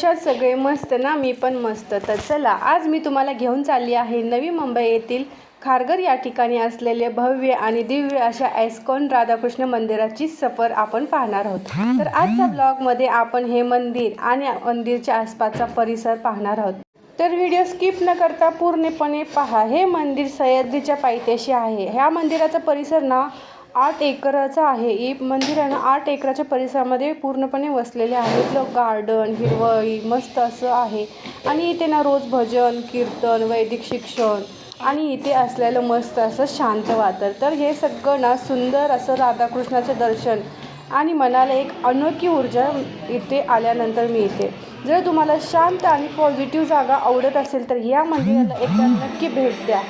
कशात सगळे मस्त ना? मी पण मस्त. तर चला आज मी तुम्हाला घेऊन चालली आहे नवी मुंबई येथील खारघर या ठिकाणी असलेले भव्य आणि दिव्य अशा एस्कॉन राधाकृष्ण मंदिराची सफर आपण पाहणार आहोत. तर आजच्या ब्लॉगमध्ये आपण हे मंदिर आणि मंदिरच्या आसपासचा परिसर पाहणार आहोत. तर व्हिडिओ स्किप न करता पूर्णपणे पहा. हे मंदिर सह्याद्रीच्या पायथ्याशी आहे. ह्या मंदिराचा परिसर ना आठ एकराचं आहे. ही मंदिर आहे ना आठ एकराच्या परिसरामध्ये पूर्णपणे वसलेले आहे इथलं गार्डन हिरवळी मस्त असं आहे. आणि इथे ना रोज भजन कीर्तन वैदिक शिक्षण आणि इथे असलेलं मस्त असं शांत वातर तर हे सगळं ना सुंदर असं राधाकृष्णाचं दर्शन आणि मनाला एक अनोखी ऊर्जा इथे आल्यानंतर मिळते. जर तुम्हाला शांत आणि पॉझिटिव्ह जागा आवडत असेल तर या मंदिराला एकदा नक्की भेट द्या.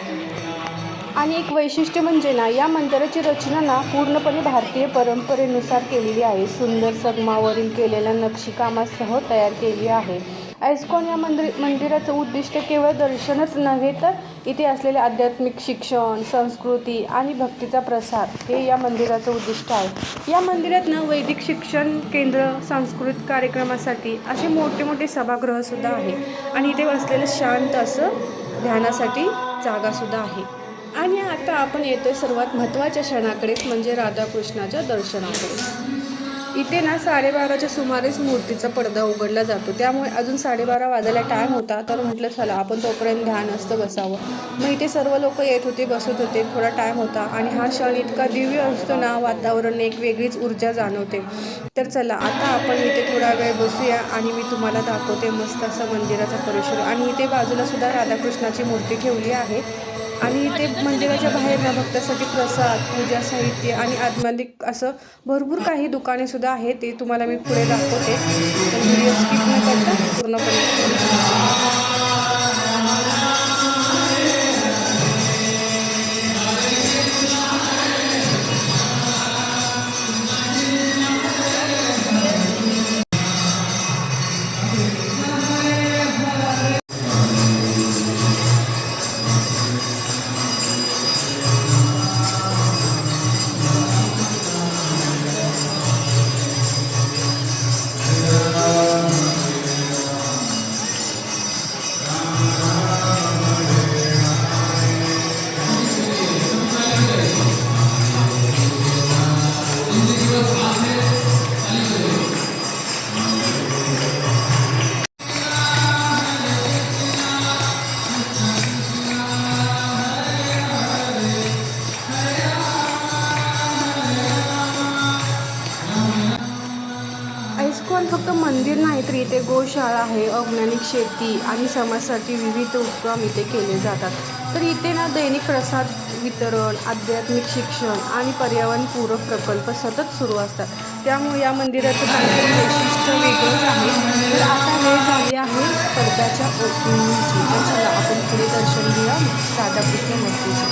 आणि एक वैशिष्ट्य म्हणजे ना या मंदिराची रचना ना पूर्णपणे भारतीय परंपरेनुसार केलेली आहे. सुंदर सगमावरील केलेल्या नक्षीकामासह तयार केली आहे. ऐस्कॉन या मंदिर मंदिराचं उद्दिष्ट केवळ दर्शनच नव्हे तर इथे असलेले आध्यात्मिक शिक्षण संस्कृती आणि भक्तीचा प्रसार हे या मंदिराचं उद्दिष्ट आहे. या मंदिरात ना वैदिक शिक्षण केंद्र सांस्कृतिक कार्यक्रमासाठी असे मोठे मोठे सभागृहसुद्धा आहे. आणि इथे असलेलं शांत असं ध्यानासाठी जागासुद्धा आहे. आणि आता आपण येतोय सर्वात महत्त्वाच्या क्षणाकडेच म्हणजे राधाकृष्णाच्या दर्शनाकडे. इथे ना साडेबाराच्या सुमारेच मूर्तीचा पडदा उघडला जातो. त्यामुळे अजून साडेबारा वाजायला टाईम होता. तर म्हटलं चला आपण तोपर्यंत ध्यान असतं बसावं. मग इथे सर्व लोक येत होते बसत होते. थोडा टाईम होता. आणि हा क्षण इतका दिव्य असतो ना वातावरण एक वेगळीच ऊर्जा जाणवते. तर चला आता आपण इथे थोडा वेळ बसूया आणि मी तुम्हाला दाखवते मस्त असं मंदिराचा परिसर. आणि इथे बाजूला सुद्धा राधाकृष्णाची मूर्ती ठेवली आहे. आणि इथे मंदिराच्या बाहेर ना भक्तासाठी प्रसाद पूजा साहित्य आणि आध्यात्मिक असं भरपूर काही दुकाने सुद्धा आहेत ते तुम्हाला मी पुढे दाखवते. व्हिडिओ स्किप न करता पूर्णपणे प्रयोगशाळा आहे औज्ञानिक शेती आणि समाजासाठी विविध उपक्रम इथे केले जातात. तर इथे ना दैनिक प्रसाद वितरण आध्यात्मिक शिक्षण आणि पर्यावरणपूरक प्रकल्प सतत सुरू असतात. त्यामुळे या मंदिराचं काहीतरी वैशिष्ट्य वेगळंच आहे. तर आता वेळ झाली आहे पडद्याच्या ओपनिंगची तर चला आपण पुढे दर्शन घेऊया. राधाकृष्ण मूर्तीचे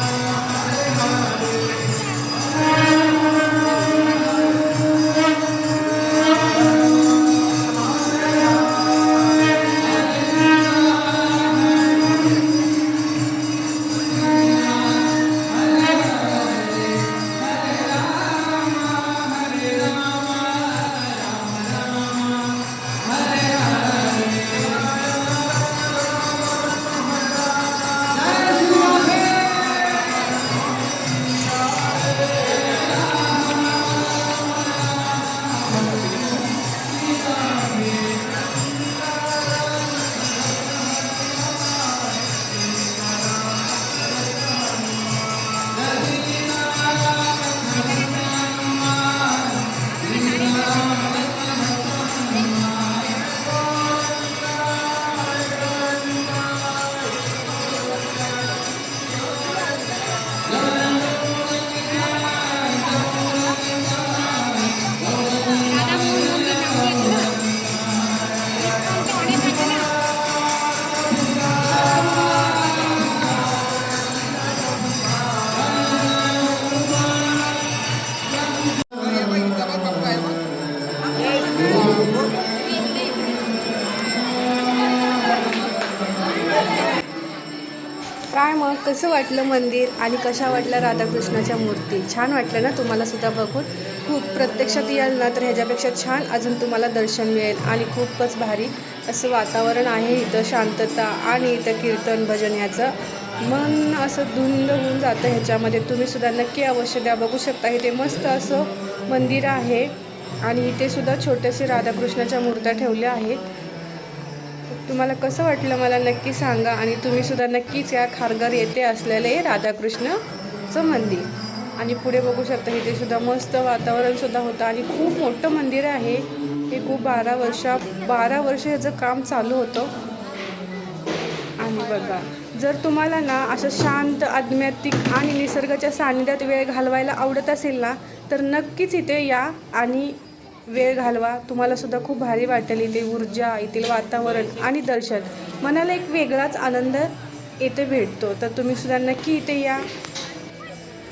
कसं वाटलं मंदिर आणि कशा वाटल्या राधाकृष्णाच्या मूर्ती? छान वाटलं ना तुम्हाला सुद्धा बघून? खूप प्रत्यक्षात याल ना तर ह्याच्यापेक्षा छान अजून तुम्हाला दर्शन मिळेल आणि खूपच भारी असं वातावरण आहे इथं शांतता आणि इथं कीर्तन भजन याचं. मन असं धुंद होऊन जातं ह्याच्यामध्ये. तुम्ही सुद्धा नक्की अवश्य द्या. बघू शकता इथे मस्त असं मंदिर आहे आणि इथे सुद्धा छोटेसे राधाकृष्णाच्या मूर्त्या ठेवल्या आहेत. तुम्हाला कसं वाटलं मला नक्की सांगा आणि तुम्ही सुद्धा नक्कीच या खारघर येथे असलेले राधाकृष्णचं मंदिर आणि पुढे बघू शकता इथे सुद्धा मस्त वातावरणसुद्धा होतं आणि खूप मोठं मंदिर आहे. हे खूप बारा वर्षा बारा वर्ष ह्याचं काम चालू होतं. आणि बघा जर तुम्हाला ना असं शांत आध्यात्मिक आणि निसर्गाच्या सानिध्यात वेळ घालवायला आवडत असेल ना तर नक्कीच इथे या आणि वेळ घालवा. तुम्हाला सुद्धा खूप भारी वाटेल इथे ऊर्जा येथील वातावरण आणि दर्शन. मनाला एक वेगळाच आनंद येथे भेटतो. तर तुम्ही सुद्धा नक्की इथे या.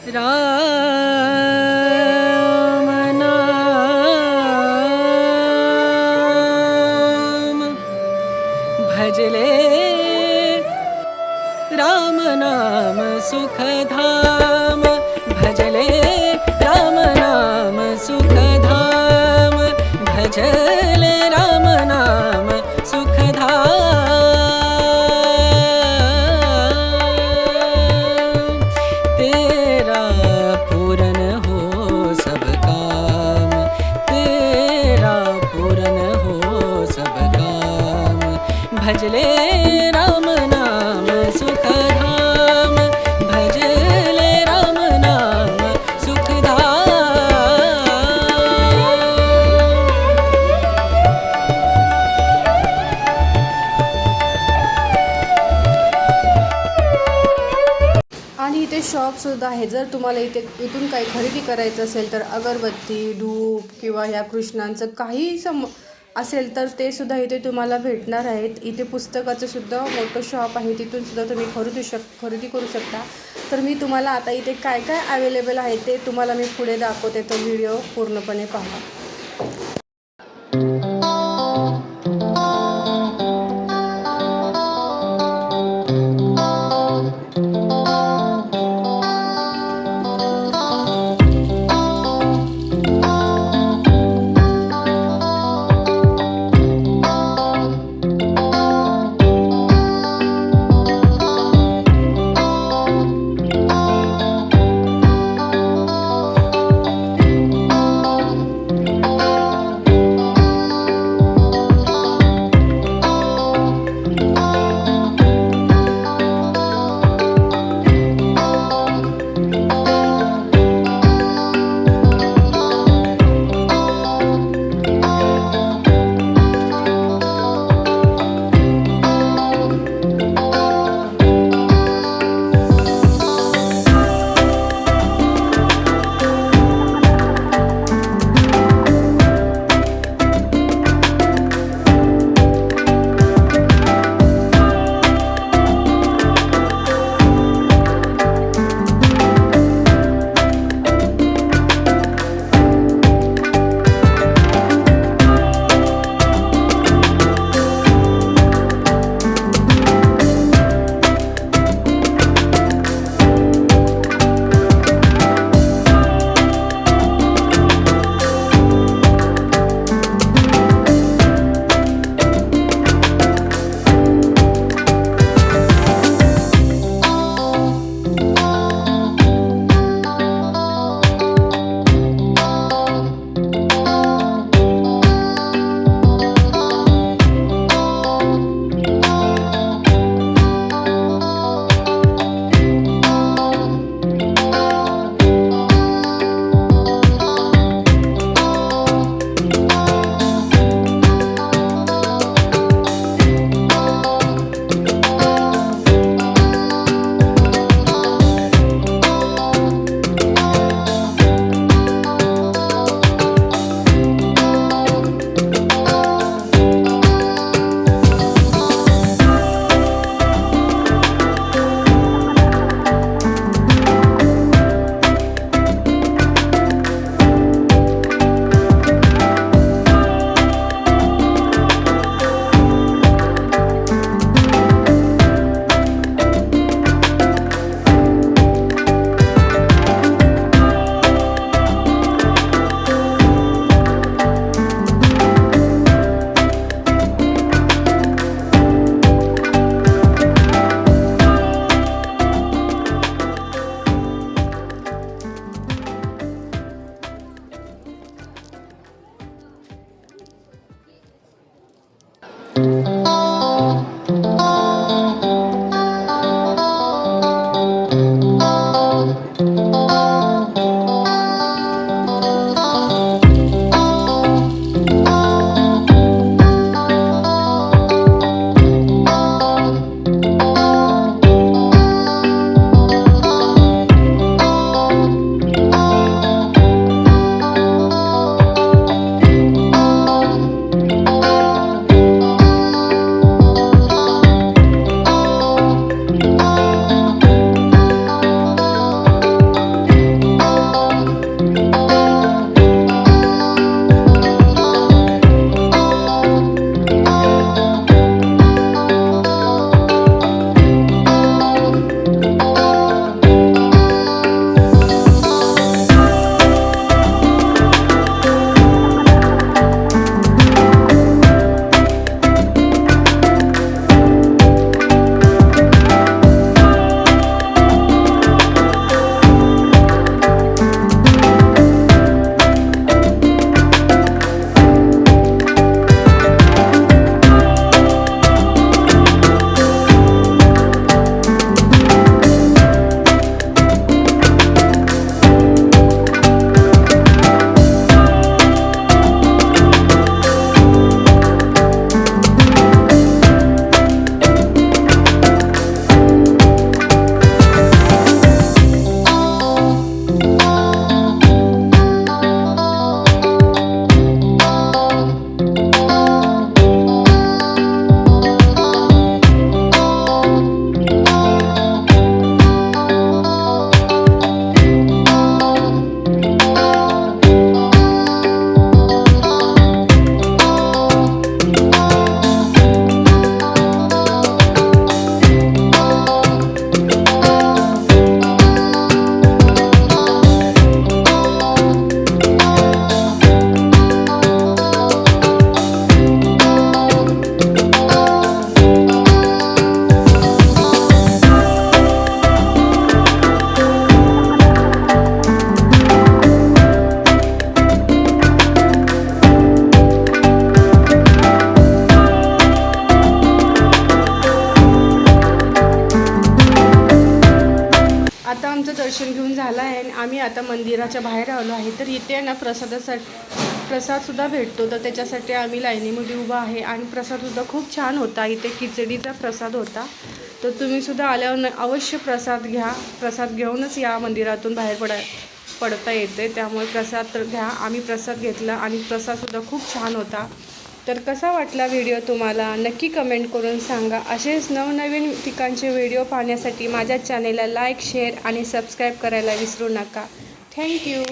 रा भजले राम नाम सुखधाम भजले राम नाम सुखधाम. आणि इथे शॉपसुद्धा आहे. जर तुम्हाला इथे इथून काही खरेदी करायचं असेल तर अगरबत्ती धूप किंवा ह्या कृष्णांचं काही सम असेल तर ते सुद्धा इथे तुम्हाला भेटणार आहेत. इथे पुस्तकाचं सुद्धा मोठं शॉप आहे. तिथून सुद्धा तुम्ही खरेदी शक खरेदी करू शकता. तर मी तुम्हाला आता इथे काय काय अवेलेबल आहे ते तुम्हाला मी पुढे दाखवते. तो व्हिडिओ पूर्णपणे पहा. ना प्रसादासाठी प्रसादसुद्धा भेटतो. तर त्याच्यासाठी आम्ही लाईनीमध्ये उभा आहे. आणि प्रसादसुद्धा खूप छान होता. इथे खिचडीचा प्रसाद होता. तर तुम्हीसुद्धा आल्यावर न- अवश्य प्रसाद घ्या. प्रसाद घेऊनच या मंदिरातून बाहेर पडा पडता येते. त्यामुळे प्रसाद तर घ्या. आम्ही प्रसाद घेतला आणि प्रसादसुद्धा खूप छान होता. तर कसा वाटला व्हिडिओ तुम्हाला? नक्की कमेंट करून सांगा. असेच नवनवीन ठिकाणचे व्हिडिओ पाहण्यासाठी माझ्या चॅनेलला लाईक शेअर आणि सबस्क्राईब करायला विसरू नका. थँक्यू.